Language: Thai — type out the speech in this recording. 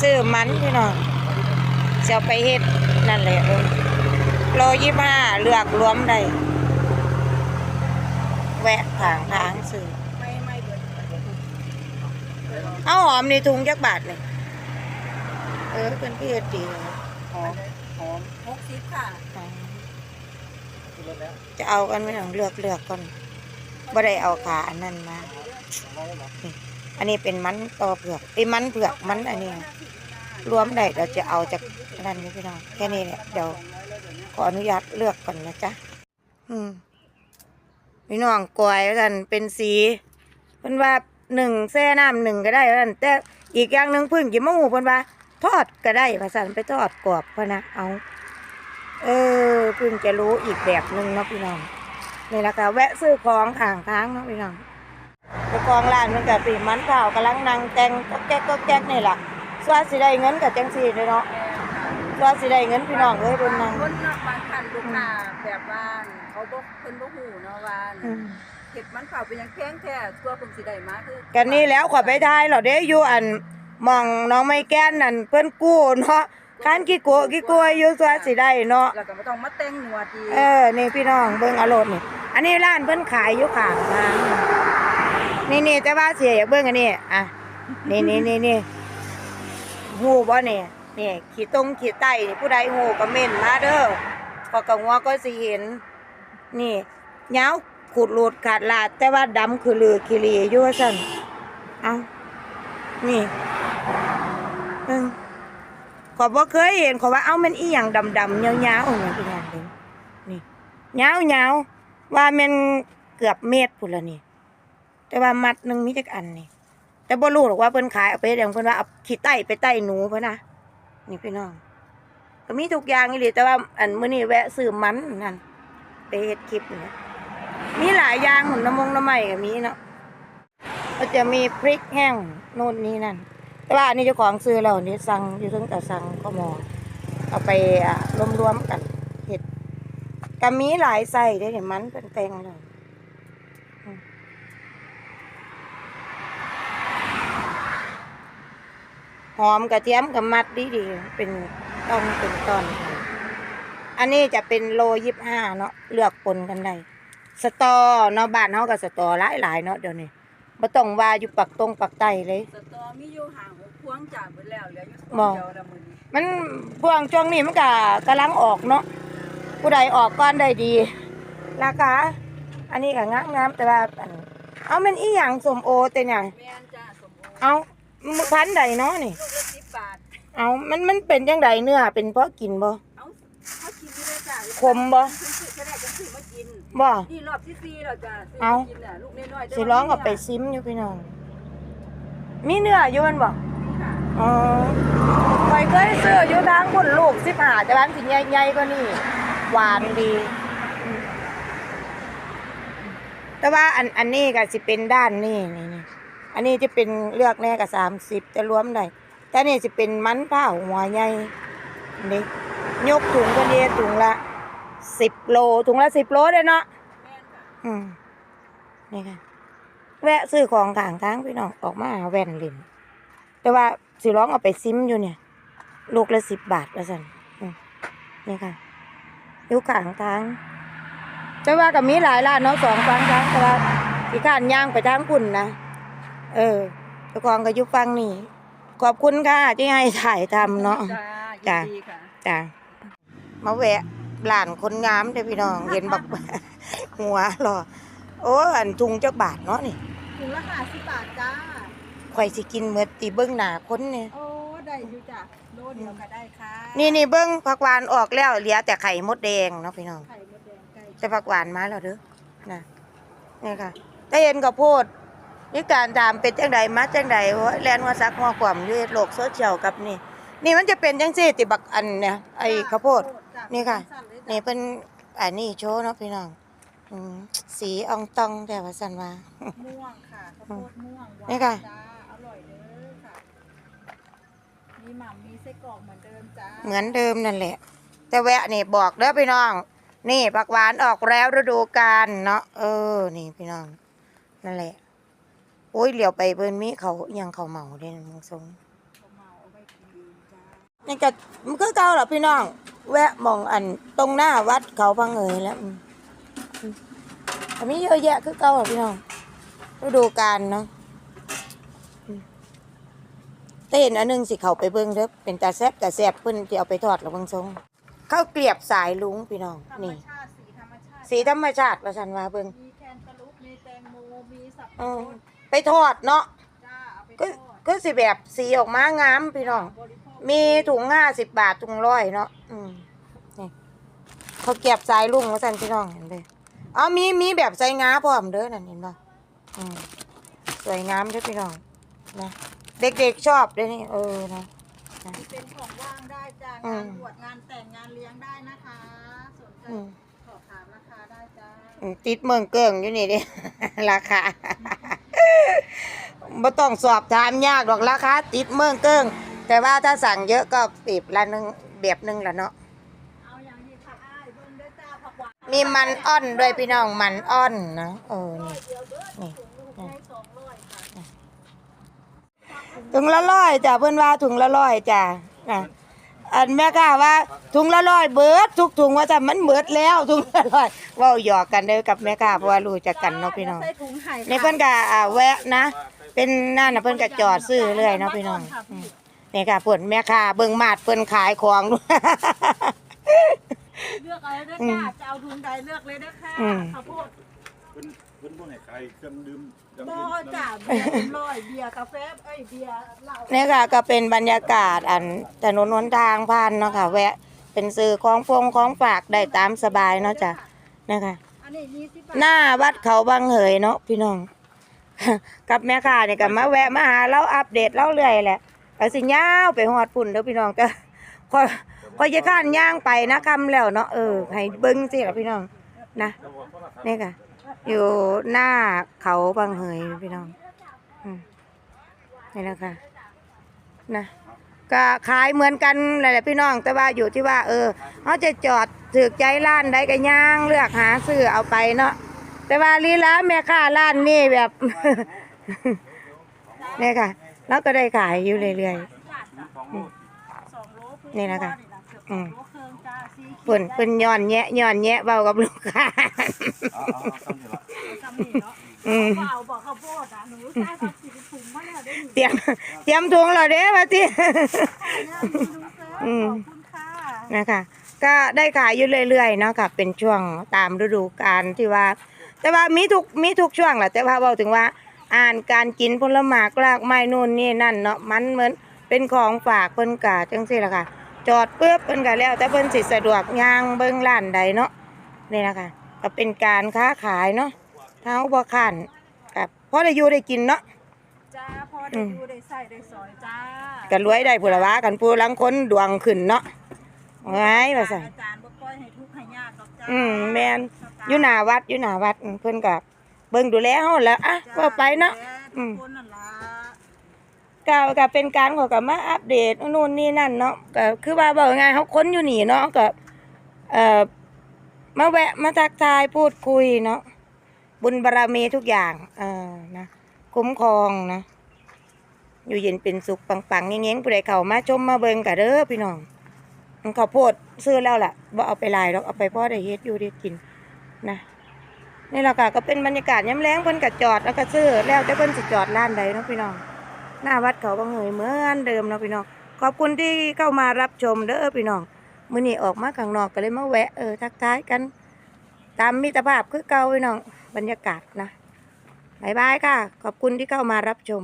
ซื้อมันพี่น้องจะเอาไปเฮ็ดนั่นแหละเออโลยี่ห้าเลือกรวมได้แวะทางทางซื้อเอาหอมในถุงจักบาทเลยเออเป็นพี่ดีหอมหอมหกสิบค่ะจะเอากันไม่ต้องเลือกเลือกก่อนบ่ได้เอาขาอันนั้นมา อันนี้เป็นมันต่อเผือกไอ้มันเผือกมันอันนี้รวมได้เราจะเอาจากนั่นนี่พี่น้องแค่นี้แหละเดี๋ยวขออนุญาตเลือกก่อนนะจ๊ะอืมพี่น้องกล้วยกันเป็นสีเพิ่นว่าหนึ่งแซ่น้ำหนึ่งก็ได้ว่าซั่นแต่อีกอย่างหนึ่งพิ่งกินมะหูเพิ่นว่า ทอดก็ได้ภาษาไปทอดกรอบพะนะเอา เออพิ่งจะรู้อีกแบบหนึ่งเนาะพี่น้องนี่แหละค่ะแวะซื้อของข้างทางเนาะพี่น้อง ของร้านมันกับปีมันเผาวกำลังนั่งแต่งก็แก๊กก็แก๊กนี่แหละส่วนสิได้เงินกับจังสี่เลยเนาะส่วนสิได้เงินพี่น้องเอ้ยเป็นนั่งคนบางคันลูกค้าแบบว่าเขาบอกเพิ่นบ่ฮู้เนาะว่าอืมเห็ดมันเผาเป็นหยังแพงแท้ตัวเพิ่นสิได้มาคือกันนี่แล้วขอไปทายเหรอเด้อยู่อันหมองน้องไม่แก้นนั่นเพิ่นกู้เนาะการกี่โกะกี่โกยอยู่ส่วนสิได้เนาะแล้วก็บ่ต้องมาแต่งหนวดอีกเออนี่พี่น้องเบิ่งเอารมณ์นี่อันนี้ร้านเพิ่นขายอยู่ข้างทาง นี่นี่แต่ว่าเสียอยากเบิ่งอันนี้อะนี่นี่นี่นี่หูบ่เนี่ยนี่ขีดตรงขีดใต้นี่ผู้ใดหูก็เม่นมาเด้อพอกระงัวก็สิเห็น นี่ยาวขูดหลุดขาดลาด แต่ว่าดำคือลือคิรีอยู่ว่าซั่นเอานี่เบิ่งขอยบ่เคยเห็นขอว่าเอ้ามันอีหยังดำๆยาวๆอย่างนี้เป็นหยังเด้นี่ยาวยาวๆว่ามันเกือบเมตรพุ่นละนี่ แต่ว่ามัดหนึ่งมีจักอันนี่ แต่บ่รู้หรอกว่าเพิ่นขายเอาไปเฮ็ดหยังเพิ่นว่าเอาขี้ไต้ไปไต้หนูเพิ่นนะนี่พี่น้อง ก็มีทุกอย่างอีหลีแต่ว่าอันมื้อนี้แวะซื้อมันนั่นไปเฮ็ดคลิปนี่มีหลายอย่างหุ่นน้ำมงน้ำใหม่ก็มีเนาะก็จะมีพริกแห้งโน่นนี่นั่น แต่ว่าอันนี้เจ้าของซื้อแล้วนี่สั่งอยู่ถึงแต่สั่งข้าวหมอเอาไปรวมๆกันเฮ็ดก็มีหลายไส้ได้เนี่ยมันเป็นแตงเลยอืม หอมกระเทียมกับมัดดีดีๆเป็นตอนเป็นตอนค่ะอันนี้จะเป็นโลยิบห้าเนาะเลือกปนกันได้สตอเนาะบ้านเฮากับสตอหลายหลายๆเนาะเดี๋ยวนี้บ่ต้องว่าอยู่ปักตรงปักใต้เลยสตอมีอยู่ห่างหกพวงจากเบิดแล้วเหลืออยู่พวงบ่เดียวละมื้อนี้มันพวงช่วงนี้มันก็กำลังออกเนาะผู้ใดออกก้อนได้ดีราคาอันนี้ก็งามงามๆแต่ว่าอันเอามันอีหยังสมโอแต่หยังแม่นจ้าสมโอเอา มันพันธุ์ใดเนาะนี่ ลูกละ10บาท เอามันมันเป็นจังไดเนื้อเป็นเพราะกินบ่เอ้าเฮากินอยู่ได้จ้าขมบ่เพิ่นซื้อแค่ได้จังซื้อมากิน บ่ นี่รอบที่สี่แล้วจ้าซื้อเอ้ามากินน่ะลูกน้อยๆเด้สิร้องกับไปซิมอยู่พี่น้อง มีเนื้ออยู่มันบ่ค่ะอ๋อไปเคยซื้ออยู่ทางพุ่นลูก15แต่ว่ามันสิใหญ่ๆกว่านี้หวานดีอืมแต่ว่าอันอันนี้ก็สิเป็นด้านนี้นี่นี่ อันนี้จะเป็นเลือกแน่กับ30จะรวมได้แต่นี่สิเป็นมันเผาหัวใหญ่นี่ยกถุงก็ดีถุงละ10โลถุงละ10โลเด้อเนาะอืมนี่ค่ะแวะซื้อของกลางทางพี่น้องออกมาหาแว่นล่นแต่ว่าสิร้องเอาไปซิมอยู่เนี่ย ลูกละสิบบาทละสันอืมนี่ค่ะอยู่กลางทางแต่ว่าก็มีหลายร้านเนาะสองฝั่งทางแต่ว่าอีกข้านย่างไปทางคุณนะ เออเจ้าของก็อยู่ฟังนี่ ขอบคุณค่ะที่ให้ถ่ายทำเนาะจ้าจ้ะ ยินดีค่ะ จ้ะมาแวะหลานคนงามเด้อพี่น้อง เห็นบัก หัวหรอโอ้อันทุงจักบาทเนาะนี่ถุงละห้าสิบบาทจ้า ข่อยสิกินเมื่อตีเบิ้งหน้าคนเนี่ยโอ้ ได้อยู่จ้ะโลเดียวก็ได้ค่ะนี่นี่เบิ้งผักหวานออกแล้วเหลือแต่ไข่มดแดงเนาะพี่น้อง ไข่มดแดงไก่แต่ผักหวานมาแล้วเด้อนะนี่ค่ะแต่เห็นก็โพด นี่การถามเป็นจังใดมาจังใดโอ้ยแลนว่าซักหัวความอยู่ในโลกโซเชียลกับนี่ นี่มันจะเป็นจังซี่ติบักอันเนี่ยไอ้ข้าวโพดจ้ะนี่ค่ะสั้ๆเลยจ้ะนี่เป็นอันนี้โชว์เนาะพี่น้องอืมสีอองตองแต่ว่าสันว่า ม่วงค่ะข้าวโพดม่วงหวานนี่ค่ะ จ้าอร่อยเด้อค่ะ มีหม่ำมีไส้กรอกเหมือนเดิมจ้าเหมือนเดิมนั่นแหละ แต่แวะนี่บอกเด้อพี่น้อง นี่ผักหวานออกแล้วฤดูกาลเนาะเออ นี่พี่น้อง นั่นแหละ โอ้ยเหลียวไปเบิ่นมีเขาอิหยังเขาเหมาเด้นะมึงทรงเขาเมาเอาไว้นี่ก็มันก็เก่าหรอพี่น้อง แวะมองอันตรงหน้าวัดเขาพังเอยแล้วอืมอืมอันนี้เยอะแยะคือเก่าหรอพี่น้องฤดูกาลเนาะอืมเต้นอันหนึงสิเขาไปเบิ่งเด้อเป็นตาแซบตาแซบเพิ่นสิเอาไปทอดแล้วเบิ่งทรงข้าวเกลียบสายลุงพี่น้องธรรมนี่ชาติสีธรรมชาติสีธรรมชาติว่าซั่นว่าเบิ่งมีแคนตาลูปมีแตงโมมีสับอืปะมรด ไปทอดเนาะจ้าเอาไปก็ทอดก็สิแบบสีออกมางามพี่น้อง บริโภคมีถุงห้าสิบบาทถุงร้อยเนาะอืมนี่เขาเก็บสายลุงมาสั่นพี่น้องเห็นเลยอ๋อมีมีแบบใส่งาพร้อมเด้อนั่นเห็นป่ะอืมสวยงามเด้อพี่น้องนะเด็กๆชอบเด้อนี่เออนะมีเป็นของว่างได้จ้าอืงาม นบวชงานแต่งงานเลี้ยงได้นะคะสนใจอืมสอบถามราคาได้จ้าอืมติดเมืองเกิงอยู่นี่เด้ ราคา บ่ต้องสอบถามยากดอกราคาติดเมืองเกิงแต่ว่าถ้าสั่งเยอะก็ปีบละหนึ่งแบบหนึ่งละเนาะมีมันอ้อนด้วยพี่น้องมันอ้อนนะเออนี่เดียวเด้อนี่งละถุงละร้อยจ้ะเพื่อนว่าถุงละร้อยจ้ะนะ อันแม่ก้าว่าถุงละร้อยเบิดทุกถุงว่าจะมันเบิดแล้วถุงละร้อยเว่าหยอกกันเด้อกับแม่ก้าเพราะว่ารู้จักกันเนาะพี่น้องใส่ถุงไห่ในเพื่อนก็อ่าแวะนะ เป็นนั่นนะเพื่อนก็จอดซื้อเรื่อยเนาะพี่น้องอืมนี่ค่ะเพื่อนแม่ค้าเบิ่งมาดเพื่อนขายของด้วย เลือกเอาเลยเด้ออืมจ้าจะเอาถุงใดเลือกเลยเด้อค่ะอืม ข้าวโพดเพิ่นเพิ่น บ่ให้ขายเครื่องดื่มจังบ่อื่นจ้าเบียร์เป็นร้อยเบียร์กาแฟเอ้ยเบียร์เหล้านี่ค่ะก็เป็นบรรยากาศอันถนนหนทางผ่านเนาะค่ะ แวะเป็นซื้อของฟงของฝากได้ตามสบายเนาะจ้ะนะคะอันนี้ยี่สิบบาทหน้าวัดเขาบางเหยเนาะพี่น้อง กับแม่ค้าเนี่ยก็มาแวะมาหาเราอัปเดตเราเรื่อยแหละก็สิยาวไปฮอดปุ่นเด้อพี่น้องก็คอยคอยจะข้านย่างไปนะคำแล้วเนาะเออให้เบิ้งสิล่ะพี่น้องนะนี่ค่ะ อยู่หน้าเขาบางเหยพี่น้องอืมนี่นะคะนะก็ขายเหมือนกันหละพี่น้อง แต่ว่าอยู่ที่ว่า เออเขาจะจอดถือใจร้านใดก็ย่างเลือกหาซื้อเอาไปเนาะแต่ว่าลีลาแม่ค้าร้านนี่แบบนี่ค่ะ แล้วก็ได้ขายอยู่เรื่อยสองโลนี่นะคะ อืมโลเครื่องจ้าสีๆเพิ่นเพิ่นย้อนแยะย้อนแยะเบากับลูกค้าเอาเอาเอาซ้ำนี่ล่ะจำนี่เนาะอืมเปล่าบอกข้าวโพดอะหนูใช้ผักสีถุงมาแล้วได้หนูเตรียมเตรียมถุงแล้วเด้ว่าติ เนี่ยดูเซอือมขอบคุณค่ะนะคะก็ได้ขายอยู่เรื่อยๆเนาะค่ะเป็นช่วงตามฤดูกาลที่ว่า แต่ว่ามีทุกมีทุกช่วงแหละแต่ว่าเว้าถึงว่าอ่านการกินผลไม้กลากไม้นู่นนี่นั่นเนาะมันเหมือนเป็นของฝากเพิ่นกะจังซี่ล่ะค่ะ จอดปุ๊บเพิ่นก็แล้ว แต่เพิ่นสิสะดวกย่างเบิ่งร้านใดเนาะนี่นะคะก็เป็นการค้าขายเนาะเท้าบ่คันกับพอได้อยู่ได้กินเนาะจ้าพอได้ดูได้ใส่ได้สอยจ้ากันรวยได้ผู้ละวากันผู้ลังคนดวงขึ้นเนาะไว้ว่าซั่นอาจารย์บ่ปล่อยให้ทุกข์ให้ยากหรอกจ้าอืมแม่นอยู่หน้าวัดอยู่หน้าวัดอืมเพิ่นก็เบิ่งดูแลเฮาแหล้วอะว่าไปเนาะอืมทุกคนนั่นล่ะ ก็ก็เป็นการเขอกับมาอัปเดตนู่นนี่นั่นเนาะก็คือว่าบอกไงเขาค้นอยู่หนีเนาะก็เอ่อมาแวะมาทักทายพูดคุยเนาะบุญบารมีทุกอย่างเออนะคุ้มครองนะอยู่เย็นเป็นสุขปังๆเงี้ยๆผู้ใดเข้ามาชมมาเบิ่งกะเด้อพี่น้องเขาวโพดซื้อแล้วล่ะบ่าเอาไปลายดอกเอาไปพ่อได้เฮ็ดอยู่ได้กินนะนี่แหละค่ะก็เป็นบรรยากาศย้ำแรงเพิ่นก็จอดแล้วก็ซื้อแล้วแต่เพิ่นสิจอดร้านใดเนาะพี่น้อง หน้าวัดเขาบางเหยเหมือนเดิมเนาะพี่น้องขอบคุณที่เข้ามารับชมเด้อพี่น้องมื้อนี้ออกมาข้างนอกก็เลยมาแวะเออทักทายกัน ตามมิตรภาพคือเก่าพี่น้องบรรยากาศนะบายบายค่ะ ขอบคุณที่เข้ามารับชม